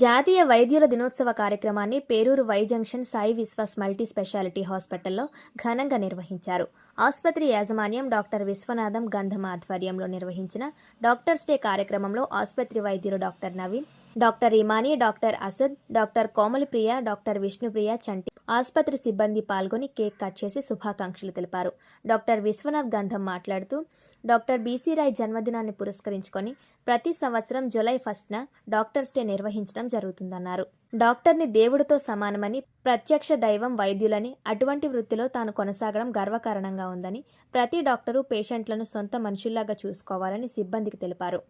జాతీయ వైద్యుల దినోత్సవ కార్యక్రమాన్ని Peruru Y junction Sai Viswas multi speciality హాస్పిటల్లో ఘనంగా నిర్వహించారు. ఆసుపత్రి యాజమాన్యం డాక్టర్ విశ్వనాథం గంధం ఆధ్వర్యంలో నిర్వహించిన డాక్టర్స్ డే కార్యక్రమంలో ఆసుపత్రి వైద్యులు doctor Naveen doctor Imani doctor Asad doctor Komalipriya doctor Vishnupriya Chanti ఆసుపత్రి సిబ్బంది పాల్గొని కేక్ కట్ చేసి శుభాకాంక్షలు తెలిపారు. డాక్టర్ విశ్వనాథ్ గంధం మాట్లాడుతూ డాక్టర్ బీసీ రాయ్ జన్మదినాన్ని పురస్కరించుకొని ప్రతి సంవత్సరం జూలై ఫస్ట్న డాక్టర్స్ డే నిర్వహించడం జరుగుతుందన్నారు. డాక్టర్ని దేవుడితో సమానమని ప్రత్యక్ష దైవం వైద్యులని అటువంటి వృత్తిలో తాను కొనసాగడం గర్వకారణంగా ఉందని ప్రతి డాక్టరు పేషెంట్లను సొంత మనుషుల్లాగా చూసుకోవాలని సిబ్బందికి తెలిపారు.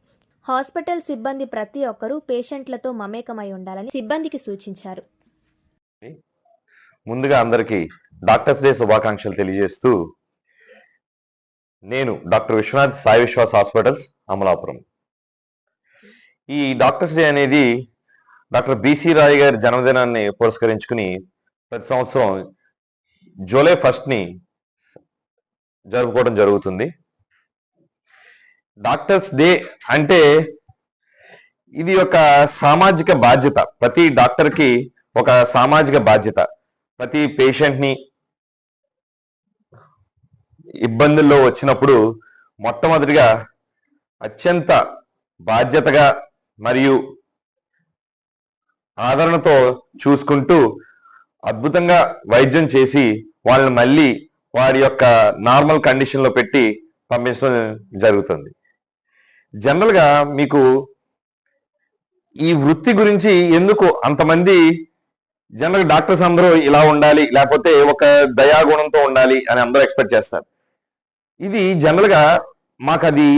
హాస్పిటల్ సిబ్బంది ప్రతి ఒక్కరూ పేషెంట్లతో మమేకమై ఉండాలని సిబ్బందికి సూచించారు. ముందుగా అందరికీ డాక్టర్స్ డే శుభాకాంక్షలు తెలియజేస్తూ నేను డాక్టర్ విశ్వనాథ్ సాయి విశ్వాస్ హాస్పిటల్స్ అమలాపురం. ఈ డాక్టర్స్ డే అనేది డాక్టర్ బీసీ రాయ్ గారి జన్మదినాన్ని పురస్కరించుకుని ప్రతి సంవత్సరం జూలై ఫస్ట్ని జరుపుకోవడం జరుగుతుంది. డాక్టర్స్ డే అంటే ఇది ఒక సామాజిక బాధ్యత. ప్రతి డాక్టర్కి ఒక సామాజిక బాధ్యత. ప్రతి పేషెంట్ని ఇబ్బందుల్లో వచ్చినప్పుడు మొట్టమొదటిగా అత్యంత బాధ్యతగా మరియు ఆదరణతో చూసుకుంటూ అద్భుతంగా వైద్యం చేసి వాళ్ళని మళ్ళీ వారి యొక్క నార్మల్ కండిషన్లో పెట్టి పంపించడం జరుగుతుంది. జనరల్గా మీకు ఈ వృత్తి గురించి ఎందుకు అంతమంది జనరల్ డాక్టర్స్ అందరూ ఇలా ఉండాలి లేకపోతే ఒక దయాగుణంతో ఉండాలి అని అందరూ ఎక్స్పెక్ట్ చేస్తారు. ఇది జనరల్గా మాకు అది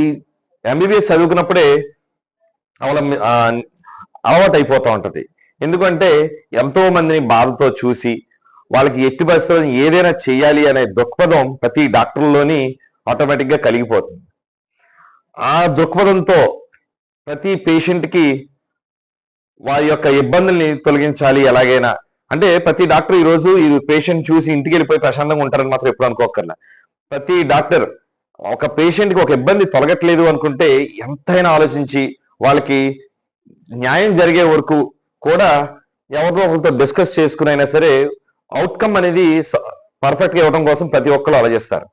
ఎంబీబీఎస్ చదువుకున్నప్పుడే అవలం అలవాటు అయిపోతూ ఉంటుంది. ఎందుకంటే ఎంతో మందిని బాధతో చూసి వాళ్ళకి ఎట్టి పరిస్థితుల్లో ఏదైనా చేయాలి అనే దృక్పథం ప్రతి డాక్టర్లోని ఆటోమేటిక్గా కలిగిపోతుంది. ఆ దృక్పథంతో ప్రతి పేషెంట్కి వారి యొక్క ఇబ్బందుల్ని తొలగించాలి ఎలాగైనా. అంటే ప్రతి డాక్టర్ ఈరోజు ఈ పేషెంట్ చూసి ఇంటికి వెళ్ళిపోయి ప్రశాంతంగా ఉంటారని మాత్రం ఎప్పుడు అనుకోకర్లా ప్రతి డాక్టర్ ఒక పేషెంట్కి ఒక ఇబ్బంది తొలగట్లేదు అనుకుంటే ఎంతైనా ఆలోచించి వాళ్ళకి న్యాయం జరిగే వరకు కూడా ఎవరితో ఒకరితో డిస్కస్ చేసుకుని అయినా సరే అవుట్కమ్ అనేది పర్ఫెక్ట్గా ఇవ్వడం కోసం ప్రతి ఒక్కరు ఆలోచిస్తారు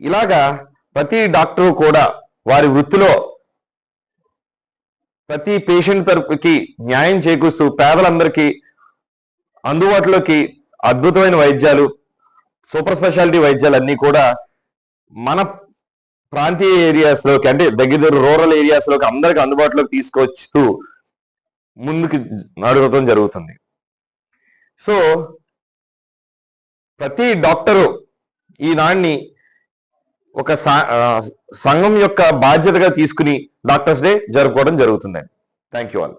ఇలాగా ప్రతి డాక్టర్ కూడా వారి వృత్తిలో ప్రతి పేషెంట్ తరపుకి న్యాయం చేకూరుస్తూ పేదలందరికీ అందుబాటులోకి అద్భుతమైన వైద్యాలు సూపర్ స్పెషాలిటీ వైద్యాలు అన్ని కూడా మన ప్రాంతీయ ఏరియాస్లోకి అంటే దగ్గర దగ్గర రూరల్ ఏరియాస్లోకి అందరికి అందుబాటులోకి తీసుకొస్తూ ముందుకు నడవటం జరుగుతుంది. సో ప్రతి డాక్టరు ఈనాడిని ఒక సా- సంఘం యొక్క బాధ్యతగా తీసుకుని డాక్టర్స్ డే జరుపుకోవడం జరుగుతుందండి. Thank you all.